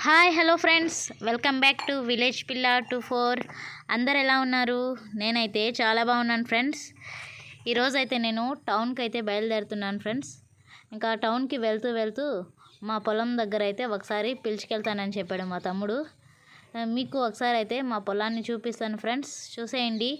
Hi hello friends. Welcome back to village Pilla two four. అందరు ఎలా ఉన్నారు? నేనైతే చాలా బాగున్నాను ఫ్రెండ్స్. ఈరోజు అయితే నేను టౌన్కి అయితే బయలుదేరుతున్నాను ఫ్రెండ్స్. ఇంకా టౌన్కి వెళ్తూ వెళ్తూ మా పొలం దగ్గర అయితే ఒకసారి పిలిచికెళ్తానని చెప్పాడు మా తమ్ముడు. మీకు ఒకసారి అయితే మా పొలాన్ని చూపిస్తాను ఫ్రెండ్స్. చూసేయండి.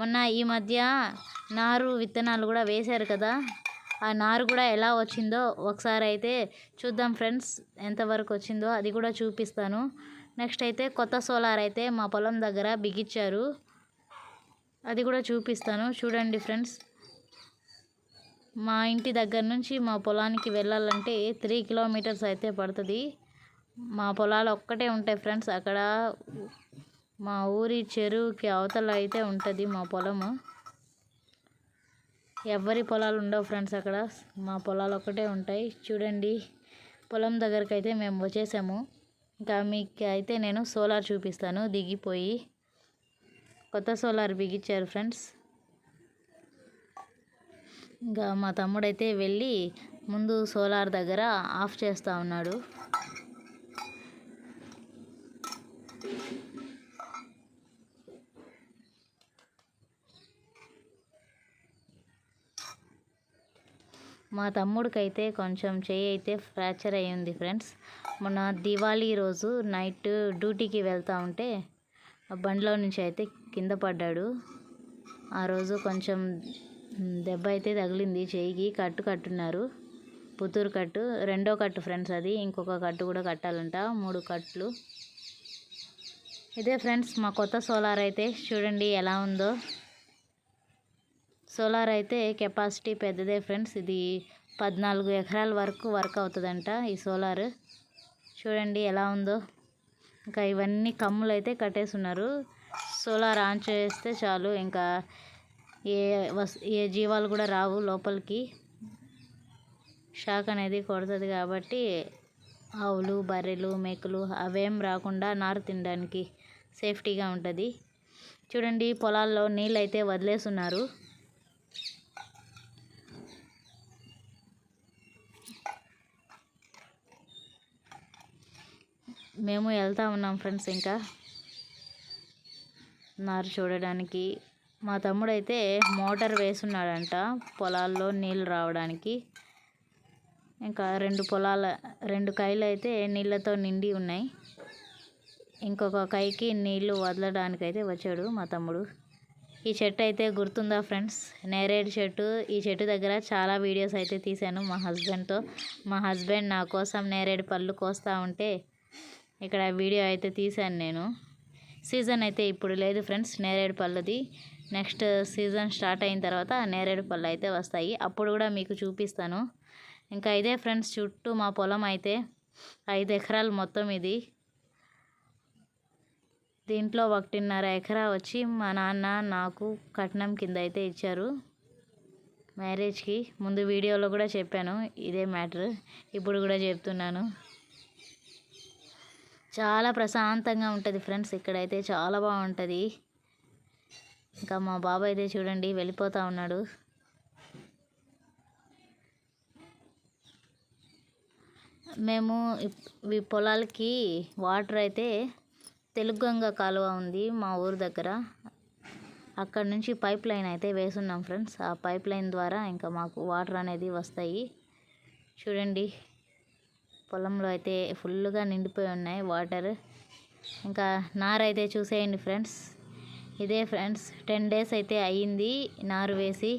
మొన్న ఈ మధ్య నారు విత్తనాలు కూడా వేశారు కదా. ఆ నారు కూడా ఎలా వచ్చిందో ఒకసారి అయితే చూద్దాం ఫ్రెండ్స్ ఎంతవరకు వచ్చిందో. అది కూడా చూపిస్తాను. నెక్స్ట్ అయితే కొత్త సోలార్ అయితే మా పొలం దగ్గర బిగించారు. అది కూడా చూపిస్తాను. చూడండి ఫ్రెండ్స్ మా ఇంటి దగ్గర నుంచి మా పొలానికి వెళ్ళాలంటే త్రీ కిలోమీటర్స్ అయితే పడుతుంది. మా పొలాలు ఒక్కటే ఉంటాయి ఫ్రెండ్స్ అక్కడ మా ఊరి చెరువుకి అవతల అయితే ఉంటుంది మా పొలము. ఎవరి పొలాలు ఉండవు ఫ్రెండ్స్ అక్కడ. మా పొలాలు ఒక్కటే ఉంటాయి. చూడండి పొలం దగ్గరికి అయితే మేము వచ్చేసాము. ఇంకా మీకు అయితే నేను సోలార్ చూపిస్తాను. దిగిపోయి కొత్త సోలార్ బిగించారు ఫ్రెండ్స్. ఇంకా మా తమ్ముడైతే వెళ్ళి ముందు సోలార్ దగ్గర ఆఫ్ చేస్తూ ఉన్నాడు. మా తమ్ముడికైతే కొంచెం చేయి అయితే ఫ్రాక్చర్ అయ్యింది ఫ్రెండ్స్. మొన్న దివాళీ రోజు నైట్ డ్యూటీకి వెళ్తూ ఉంటే బండిలో నుంచి అయితే కింద పడ్డాడు. ఆ రోజు కొంచెం దెబ్బ అయితే తగిలింది. చెయ్యికి కట్టు కట్టున్నారు. పుత్తూరు కట్టు రెండో కట్టు ఫ్రెండ్స్ అది. ఇంకొక కట్టు కూడా కట్టాలంట. మూడు కట్లు. ఇదే ఫ్రెండ్స్ మా కొత్త సోలార్ అయితే చూడండి ఎలా ఉందో. సోలార్ అయితే కెపాసిటీ పెద్దదే ఫ్రెండ్స్. ఇది పద్నాలుగు ఎకరాల వరకు వర్క్ అవుతుందంట ఈ సోలార్. చూడండి ఎలా ఉందో. ఇంకా ఇవన్నీ కమ్ములు అయితే కట్టేస్తున్నారు సోలార్ ఆన్ చేస్తే చాలు. ఇంకా ఏ వస్ ఏ జీవాలు కూడా రావు లోపలికి. షాక్ అనేది కొడుతుంది కాబట్టి ఆవులు బర్రెలు మేకలు అవేం రాకుండా నారు తినడానికి సేఫ్టీగా ఉంటుంది. చూడండి పొలాల్లో నీళ్ళు అయితే వదిలేస్తున్నారు మేము వెళ్తా ఉన్నాం ఫ్రెండ్స్ ఇంకా. నారు చూడడానికి. మా తమ్ముడైతే మోటార్ వేసున్నాడంట పొలాల్లో నీళ్ళు రావడానికి. ఇంకా రెండు పొలాల రెండు కైలు అయితే నీళ్ళతో నిండి ఉన్నాయి. ఇంకొక కైకి నీళ్ళు వదలడానికి అయితే వచ్చాడు మా తమ్ముడు. ఈ చెట్టు అయితే గుర్తుందా ఫ్రెండ్స్? నేరేడు చెట్టు. ఈ చెట్టు దగ్గర చాలా వీడియోస్ అయితే తీశాను మా హస్బెండ్తో. మా హస్బెండ్ నా కోసం నేరేడు పళ్ళు కోస్తూ ఉంటే ఇక్కడ వీడియో అయితే తీశాను నేను. సీజన్ అయితే ఇప్పుడు లేదు ఫ్రెండ్స్ నేరేడు పళ్ళది. నెక్స్ట్ సీజన్ స్టార్ట్ అయిన తర్వాత నేరేడు పళ్ళు అయితే వస్తాయి. అప్పుడు కూడా మీకు చూపిస్తాను. ఇంకా ఇదే ఫ్రెండ్స్ చుట్టూ మా పొలం అయితే ఐదు ఎకరాలు మొత్తం ఇది. దీంట్లో ఒకటిన్నర ఎకరా వచ్చి మా నాన్న నాకు కట్నం కింద అయితే ఇచ్చారు. మ్యారేజ్కి ముందు వీడియోలో కూడా చెప్పాను ఇదే మ్యాటర్. ఇప్పుడు కూడా చెప్తున్నాను. చాలా ప్రశాంతంగా ఉంటుంది ఫ్రెండ్స్. ఇక్కడైతే చాలా బాగుంటుంది. ఇంకా మా బాబాయ్ అయితే చూడండి వెళ్ళిపోతూ ఉన్నాడు. మేము ఇప్- ఈ పొలాలకి వాటర్ అయితే తెలుగంగ కాలువ ఉంది మా ఊరు దగ్గర. అక్కడ నుంచి పైప్ లైన్ అయితే వేసున్నాం ఫ్రెండ్స్. ఆ పైప్ లైన్ ద్వారా ఇంకా మాకు వాటర్ అనేది వస్తాయి. చూడండి పొలంలో అయితే ఫుల్గా నిండిపోయి ఉన్నాయి వాటర్. ఇంకా నారు అయితే చూసేయండి ఫ్రెండ్స్. ఇదే ఫ్రెండ్స్ టెన్ డేస్ అయితే అయ్యింది నారు వేసి.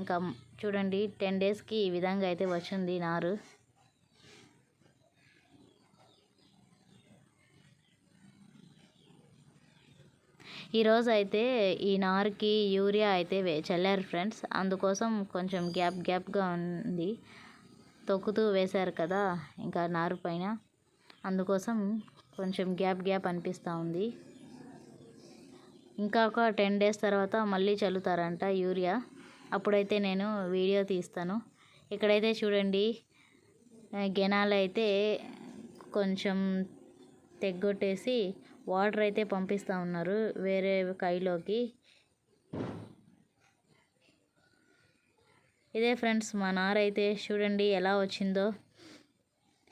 ఇంకా చూడండి టెన్ డేస్కి ఈ విధంగా అయితే వచ్చింది నారు. ఈరోజు అయితే ఈ నారుకి యూరియా అయితే చల్లారు ఫ్రెండ్స్. అందుకోసం కొంచెం గ్యాప్ గ్యాప్గా ఉంది. తొక్కుతూ వేశారు కదా ఇంకా నారు పైన. అందుకోసం కొంచెం గ్యాప్ గ్యాప్ అనిపిస్తూ ఉంది. ఇంకా ఒక టెన్ డేస్ తర్వాత మళ్ళీ చల్లుతారంట యూరియా. అప్పుడైతే నేను వీడియో తీస్తాను. ఇక్కడైతే చూడండి గెనాలు అయితే కొంచెం తెగ్గొట్టేసి వాటర్ అయితే పంపిస్తూ ఉన్నారు వేరే కైలోకి. ఇదే ఫ్రెండ్స్ మా నారైతే చూడండి ఎలా వచ్చిందో.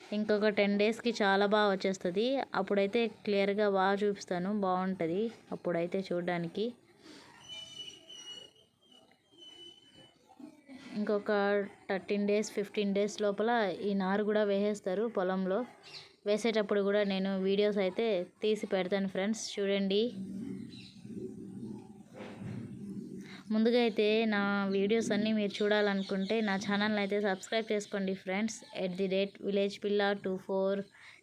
ఇంకొక టెన్ డేస్కి చాలా బాగా వచ్చేస్తుంది. అప్పుడైతే క్లియర్గా బాగా చూపిస్తాను బాగుంటుంది. అప్పుడైతే చూడడానికి. ఇంకొక థర్టీన్ డేస్ ఫిఫ్టీన్ డేస్ లోపల ఈ నారు కూడా వేసేస్తారు పొలంలో. వేసేటప్పుడు కూడా నేను వీడియోస్ అయితే తీసి పెడతాను ఫ్రెండ్స్ చూడండి. ముందుగా అయితే నా వీడియోస్ అన్నీ మీరు చూడాలనుకుంటే నా ఛానల్ని అయితే సబ్స్క్రైబ్ చేసుకోండి friends. At the rate village Pilla two four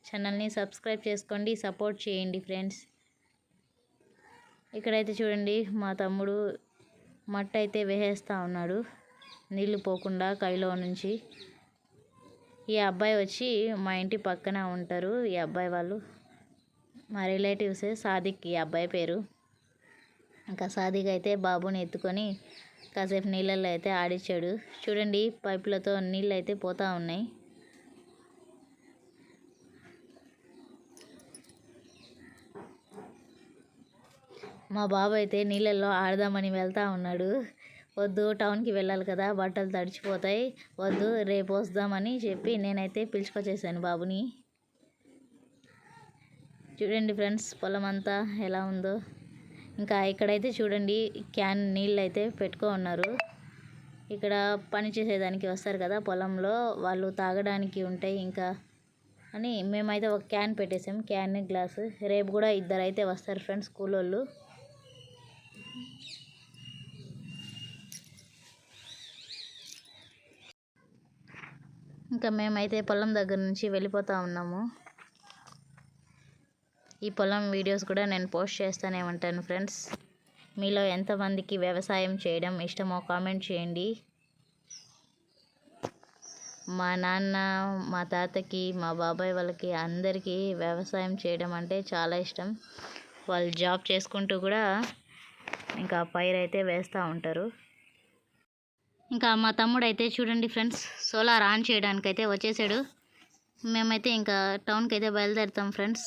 ఛానల్ని సబ్స్క్రైబ్ చేసుకోండి సపోర్ట్ చేయండి ఫ్రెండ్స్. ఇక్కడైతే చూడండి మా తమ్ముడు మట్టి అయితే వేసేస్తూ ఉన్నాడు. నీళ్ళు పోకుండా కైలో నుంచి. ఈ అబ్బాయి వచ్చి మా ఇంటి పక్కన ఉంటారు ఈ అబ్బాయి వాళ్ళు. మా రిలేటివ్సే సాదిక్ ఈ అబ్బాయి పేరు. ఇంకా సాదిక్ అయితే బాబుని ఎత్తుకొని కాసేపు నీళ్ళల్లో అయితే ఆడించాడు చూడండి పైపులతో నీళ్ళు అయితే పోతూ ఉన్నాయి. మా బాబు అయితే నీళ్ళల్లో ఆడదామని వెళ్తూ ఉన్నాడు. వద్దు టౌన్కి వెళ్ళాలి కదా బట్టలు తడిచిపోతాయి. వద్దు రేపు వస్తామని చెప్పి నేనైతే పిలుచుకొచ్చేసాను బాబుని. చూడండి ఫ్రెండ్స్ పొలం అంతా ఎలా ఉందో. ఇంకా ఇక్కడైతే చూడండి క్యాన్ నీళ్ళు అయితే పెట్టుకో ఉన్నారు ఇక్కడ పని చేసేదానికి వస్తారు కదా పొలంలో వాళ్ళు తాగడానికి ఉంటాయి ఇంకా అని మేమైతే ఒక క్యాన్ పెట్టేసాం. క్యాన్ గ్లాసు రేపు కూడా ఇద్దరు అయితే వస్తారు ఫ్రెండ్స్ కూలోళ్ళు ఇంకా మేమైతే పొలం దగ్గర నుంచి వెళ్ళిపోతూ ఉన్నాము. ఈ పొలం వీడియోస్ కూడా నేను పోస్ట్ చేస్తూనే ఉంటాను ఫ్రెండ్స్. మీలో ఎంతమందికి వ్యవసాయం చేయడం ఇష్టమో కామెంట్ చేయండి. మా నాన్న మా తాతకి మా బాబాయ్ వాళ్ళకి అందరికీ వ్యవసాయం చేయడం అంటే చాలా ఇష్టం. వాళ్ళు జాబ్ చేసుకుంటూ కూడా ఇంకా పైరు అయితే వేస్తూ ఉంటారు. ఇంకా మా తమ్ముడు అయితే చూడండి ఫ్రెండ్స్ సోలార్ ఆన్ చేయడానికి అయితే వచ్చేసాడు. మేమైతే ఇంకా టౌన్కి అయితే బయలుదేరుతాం ఫ్రెండ్స్.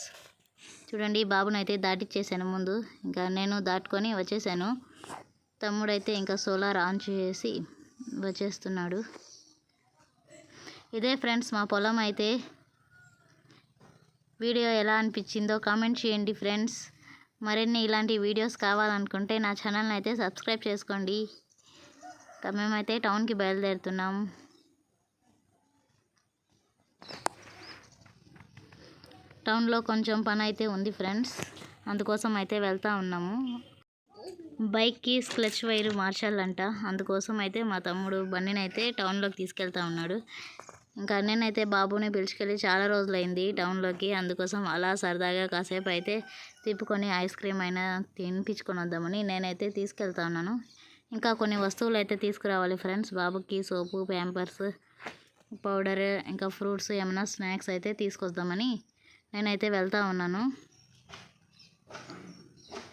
చూడండి బాబునైతే అయితే దాటిచ్చేసాను ముందు. ఇంకా నేను దాటుకొని వచ్చేసాను. తమ్ముడైతే ఇంకా సోలార్ ఆన్ చేసి వచ్చేస్తున్నాడు. ఇదే ఫ్రెండ్స్ మా పొలం అయితే. వీడియో ఎలా అనిపించిందో కామెంట్ చేయండి ఫ్రెండ్స్. మరిన్ని ఇలాంటి వీడియోస్ కావాలనుకుంటే నా ఛానల్ని అయితే సబ్స్క్రైబ్ చేసుకోండి. ఇంకా మేమైతే టౌన్కి బయలుదేరుతున్నాం. టౌన్లో కొంచెం పని అయితే ఉంది ఫ్రెండ్స్. అందుకోసం అయితే వెళ్తూ ఉన్నాము. బైక్కి స్క్లచ్ వైర్ మార్చాలంట. అందుకోసం అయితే మా తమ్ముడు బండిని అయితే టౌన్లోకి తీసుకెళ్తా ఉన్నాడు. ఇంకా నేనైతే బాబుని పిలుచుకెళ్ళి చాలా రోజులైంది టౌన్లోకి. అందుకోసం అలా సరదాగా కాసేపు అయితే తిప్పుకొని ఐస్ క్రీమ్ అయినా తినిపించుకొని వద్దామని నేనైతే తీసుకెళ్తా ఉన్నాను. ఇంకా కొన్ని వస్తువులు అయితే తీసుకురావాలి ఫ్రెండ్స్. బాబుకి సోపు ప్యాంపర్స్ పౌడర్ ఇంకా ఫ్రూట్స్ ఏమైనా స్నాక్స్ అయితే తీసుకొద్దామని నేనైతే వెళ్తా ఉన్నాను.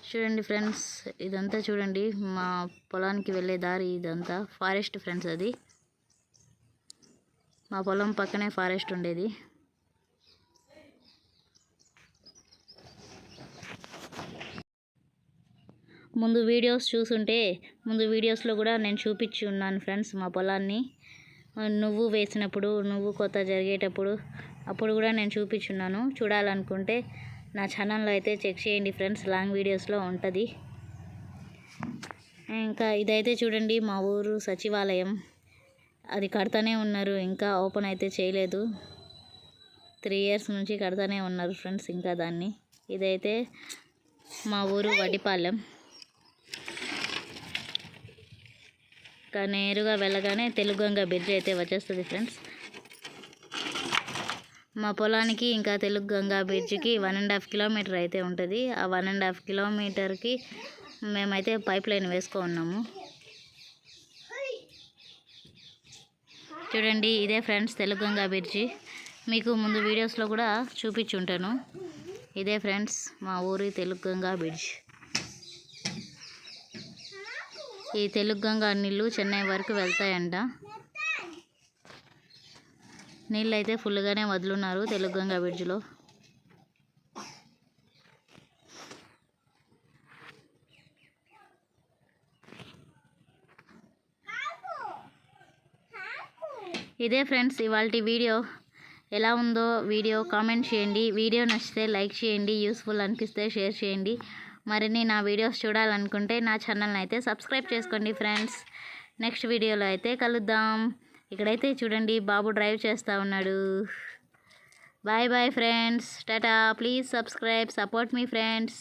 చూడండి ఫ్రెండ్స్ ఇదంతా చూడండి. మా పొలానికి వెళ్ళే దారి ఇదంతా. ఫారెస్ట్ ఫ్రెండ్స్ అది. మా పొలం పక్కనే ఫారెస్ట్ ఉండేది. ముందు వీడియోస్ చూసుంటే ముందు వీడియోస్లో కూడా నేను చూపించి ఉన్నాను ఫ్రెండ్స్ మా పొలాన్ని. నువ్వు వేసినప్పుడు నువ్వు కొత్త జరిగేటప్పుడు అప్పుడు కూడా నేను చూపించున్నాను. చూడాలనుకుంటే నా ఛానల్లో అయితే చెక్ చేయండి ఫ్రెండ్స్ లాంగ్ వీడియోస్లో ఉంటుంది. ఇంకా ఇదైతే చూడండి మా ఊరు సచివాలయం. అది కడతానే ఉన్నారు ఇంకా ఓపెన్ అయితే చేయలేదు. త్రీ ఇయర్స్ నుంచి కడతానే ఉన్నారు ఫ్రెండ్స్ ఇంకా దాన్ని. ఇదైతే మా ఊరు వడ్డిపాలెం. ఇంకా నేరుగా వెళ్ళగానే తెలుగుగంగ బ్రిడ్జ్ అయితే వచ్చేస్తుంది ఫ్రెండ్స్ మా పొలానికి ఇంకా తెలుగు గంగా బ్రిడ్జ్కి వన్ అండ్ హాఫ్ కిలోమీటర్ అయితే ఉంటుంది. ఆ వన్ అండ్ హాఫ్ కిలోమీటర్కి మేమైతే పైప్ లైన్ వేసుకో ఉన్నాము చూడండి ఇదే ఫ్రెండ్స్ తెలుగు గంగా బ్రిడ్జి. మీకు ముందు వీడియోస్లో కూడా చూపించుంటాను. ఇదే ఫ్రెండ్స్ మా ఊరి తెలుగు గంగా బ్రిడ్జ్. ఈ తెలుగు గంగా నీళ్ళు చెన్నై వరకు వెళ్తాయంట. నీళ్ళు అయితే ఫుల్గానే వదులున్నారు తెలుగు గంగా బ్రిడ్జ్లో. ఇదే ఫ్రెండ్స్ ఇవాళ వీడియో. ఎలా ఉందో వీడియో కామెంట్ చేయండి. వీడియో నచ్చితే లైక్ చేయండి. యూస్ఫుల్ అనిపిస్తే షేర్ చేయండి. మరిన్ని నా వీడియోస్ చూడాలనుకుంటే నా ఛానల్ని అయితే సబ్స్క్రైబ్ చేసుకోండి ఫ్రెండ్స్. నెక్స్ట్ వీడియోలో అయితే కలుద్దాం. ఇక్కడైతే చూడండి బాబు డ్రైవ్ చేస్తూ ఉన్నాడు. Bye bye friends. Tata please subscribe support me friends.